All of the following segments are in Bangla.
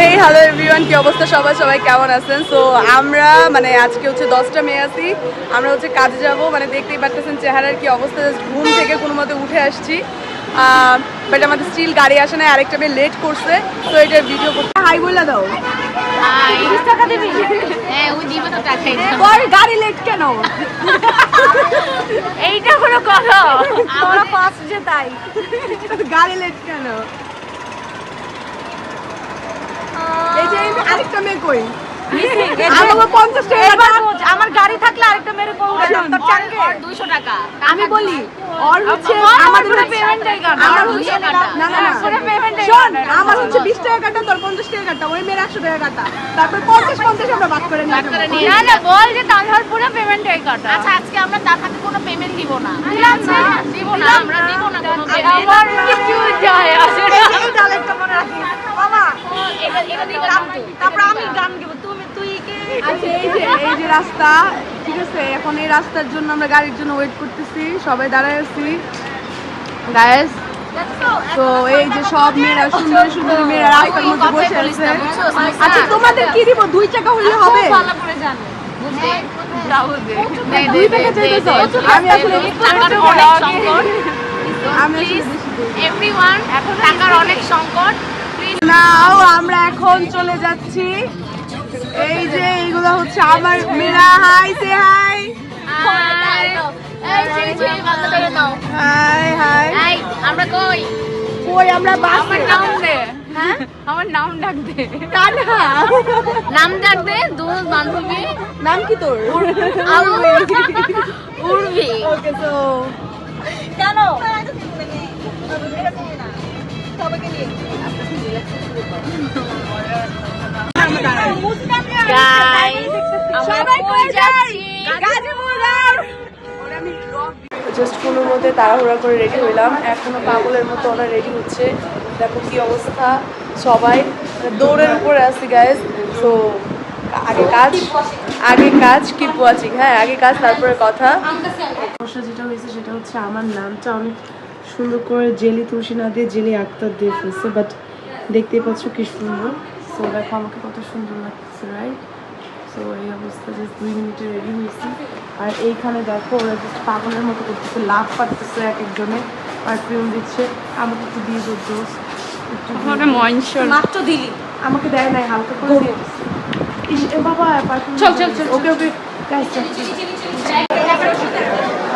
এই হ্যালো এভরিওয়ান কি অবস্থা? সবাই সবাই কেমন আছেন? সো আমরা মানে আজকে হচ্ছে দশটা মেয়ে আছি। আমরা হচ্ছে কাজে যাব মানে দেখতেই পারতেছেন চেহারার কি অবস্থা just ঘুম থেকে কোনো মতে উঠে আসছি। বাট আমাদের স্টিল গাড়ি আসে না আরেকটা মেয়ে লেট করছে তো এটা ভিডিও করতে হাই বলে দাও। হ্যাঁ গাড়ি লেট কেন? এইটা কোনো কথা। আমরা পাঁচ যে তাই। গাড়ি লেট কেন? এই আরেকটা মেয়ে কই? আমাকে পঞ্চাশ টাকা দাও। আমার গাড়ি থাকলে আরেকটা মেরে কোন শোন, ওর 200 টাকা। আমি বলি ওর হচ্ছে আমাদের পুরো পেমেন্টটাই কাটা আমার হচ্ছে না না না পুরো পেমেন্টটাই শোন আমার হচ্ছে বিশ টাকা কাটা তোর পঞ্চাশ টাকা কাটা ওই মেয়ের একশো টাকা কাটা। তারপর পঞ্চাশ পঞ্চাশ আমরা ভাগ করে নিয়ে না না বল যে তানহার পুরো পেমেন্টটাই কাটা। আচ্ছা আজকে আমরা তার হাতে কোনো পেমেন্ট দিব না। দিব না আমরা দিব না কোনো পেমেন্ট আমার কিছু যায় আসে। মনে রাখিস। তারপর আমি গান গাবো। তুমি তুই কে? আচ্ছা এই যে এই যে রাস্তা ঠিক আছে? এখন এই রাস্তার জন্য আমরা গাড়ির জন্য ওয়েট করতেছি। সবাই দাঁড়ায় আছি। গায়েস তো এই যে সব মেয়েরা সুন্দর সুন্দর মেয়েরা রাস্তার মধ্যে বসে আছে। আচ্ছা তোমাদের কি দিব? দুই টাকা হইলে হবে? ভালো করে জানো। বুঝতে দুই টাকা চাইতেছো আমি আসলে টাকার অনেক সংকট আমি আসলে প্লিজ বেশি দিই। এভরিওয়ান টাকার অনেক সংকট প্লিজ নাও আমরা এখন চলে যাচ্ছি। এই যে এইগুলো হচ্ছে আমার মেয়েরা হাই সে হাই হাই হাই আমরা কই? কই আমরা বাসে? নাম দে। হ্যাঁ? আমার নাম ডাক দে। কান্হা নাম ডাক দে দুই বান্ধবী। নাম কি তোর? উর্বি। ওকে সো কেন? কই যাচ্ছি জাস্ট কোনো তাড়াহুড়া করে রেডি হইলাম। এখনও পাগলের মতো ওরা রেডি হচ্ছে। দেখো কি অবস্থা সবাই। দৌড়ের উপরে আছি গ্যাস তো আগে কাজ আগে কাজ কি ওয়াচিং হ্যাঁ আগে কাজ, তারপরে কথা। সমস্যা যেটা হয়েছে সেটা হচ্ছে আমার নামটা অনেক সুন্দর করে জেলি তুলসী না দিয়ে জেলি আক্তার দিয়ে ফেলছে বাট দেখতেই পাচ্ছ কি সুন্দর সো দেখো আমাকে কত সুন্দর লাগছে রাইট সো এই অবস্থা জাস্ট দুই মিনিটে রেডি হয়েছি আর এইখানে দেখো ওরা জাস্ট পাগলের মতো করতেছে লাভ পাচ্ছে এক একজনে পারফিউম দিচ্ছে আমাকে একটু দিয়ে দো দোস্ত একটু দিয়ে দাও। মাত্র দিলি আমাকে দেয় নাই হালকা করে দিয়ে দিচ্ছে। বাবা পারফিউম চল চল চল ওকে ওকে গাইস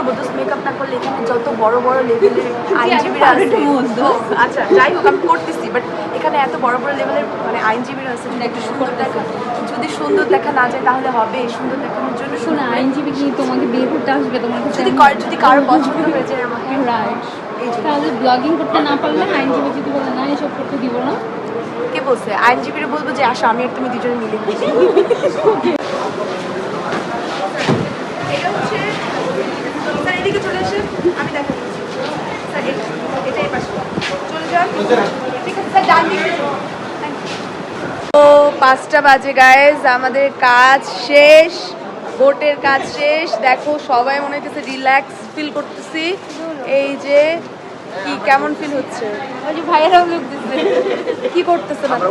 করব দোস্ত মেকআপ না করলে এখানে যত বড় বড় লেভেলের আইনজীবীরা আছে। আচ্ছা যাই হোক আমি করতেছি বাট এখানে এত বড় বড় লেভেলের মানে আইনজীবীরা আছে যদি একটু সুন্দর দেখা যদি সুন্দর দেখা না যায় তাহলে হবে সুন্দর দেখানোর জন্য শোনো আইনজীবী কি তোমাকে বিয়ে করতে আসবে? তোমার যদি কার- যদি কারও পছন্দ হয়ে যায় আমাকে। রাইট তাহলে ব্লগিং করতে না পারলে আইনজীবী যদি বলে না এসব করতে দিব না। কে বলছে? আইনজীবীরা বলব যে আসো আমি আর তুমি দুজনে মিলে করি। এটা হচ্ছে স্যার এদিকে চলে আসেন আমি দেখা দিচ্ছি স্যার এই- এটা এই পাশে চলে যান ঠিক আছে স্যার ডান দিকে তো পাঁচটা বাজে গায়েজ আমাদের কাজ শেষ বোটের কাজ শেষ। দেখো সবাই মনে হচ্ছে রিল্যাক্স ফিল করতেছি। এই যে কি কেমন ফিল হচ্ছে? ওই যে ভাইয়েরাও লোক দিচ্ছে। কি আপনারা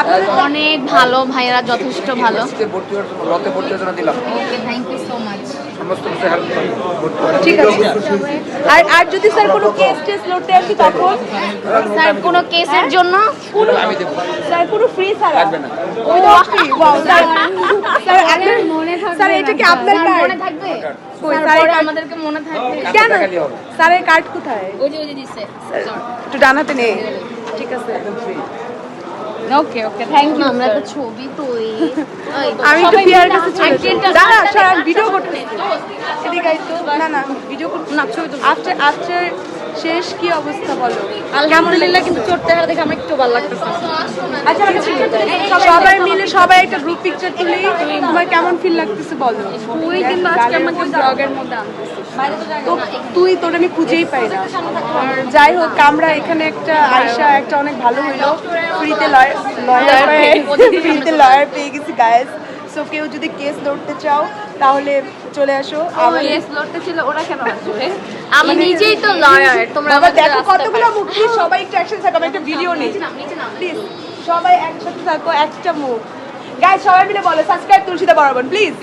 আপনাদের অনেক ভালো ভাইয়েরা যথেষ্ট ভালো। লতে দিলাম। Okay thank you so much সমস্ত কিছু হেল্প করি ঠিক আছে। আর আর যদি স্যার কোনো কেস টেস লড়তে আসি তখন? স্যার কোনো কেসের জন্য? জন্য আমি দেবো। স্যার পুরো ফ্রি স্যার? লাগবে না। ওই তো ফ্রি ওয়াও স্যার স্যার আপনার মনে থাকবে স্যার এটা কি আপনার কার্ড মনে থাকবে? কই স্যার স্যার পরে এই আমাদেরকে মনে থাকবে। কেন? দেখালে হবে। কার্ড কোথায়? ওই যে ওই যে দিছে। একটু ডানাতে নেই ঠিক আছে ওকে ওকে থ্যাংক ইউ আমরা তো ছবি তো আমি একটু পিয়ার কাছে চলে দাঁড়া ভিডিও করতে না ভিডিও না ছবি আফটার আফটার শেষ কি অবস্থা বলো? আলহামদুলিল্লাহ কিন্তু হারা দেখে আমার একটু ভালো লাগতেছে। আচ্ছা সবাই মিলে সবাই একটা গ্রুপ পিকচার তুলি। তোমার কেমন ফিল লাগতেছে বলো? তুই কিন্তু আজকে আমাকে ব্লগের মধ্যে তো তুই তোর আমি খুঁজেই পাই না। যাই হোক আমরা এখানে একটা আয়সা একটা অনেক ভালো হইল ফ্রিতে লয়ার লয়ার ফ্রিতে লয়ার পেয়ে গেছি গায়েস সো কেউ যদি কেস লড়তে চাও তাহলে চলে আসো। আমার কেস লড়তে ছিল ওরা কেন আসবে? আমি নিজেই তো লয়ার তোমরা আমাকে দেখো কতগুলো মুখ। please সবাই একটু একসাথে থাকো একটা ভিডিও নেই। প্লিজ সবাই একসাথে থাকো একটা মুখ। গাইস সবাই মিলে বলো সাবস্ক্রাইব তুলসীদা বরাবর প্লিজ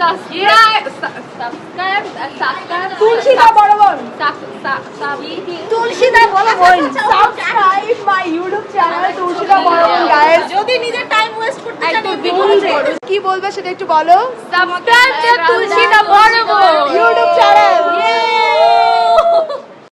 সাবস্ক্রাইব সাবস্ক্রাইব সাবস্ক্রাইব তুলসীদা বরাবর। তুলসীদা বরাবর সাবস্ক্রাইব মাই ইউটিউব চ্যানেল তুলসীদা বরাবর গাইস যদি নিজের কি বলবে সেটা একটু বলো? সাবস্ক্রাইব তুলসীদা বড় ইউটিউব চ্যানেল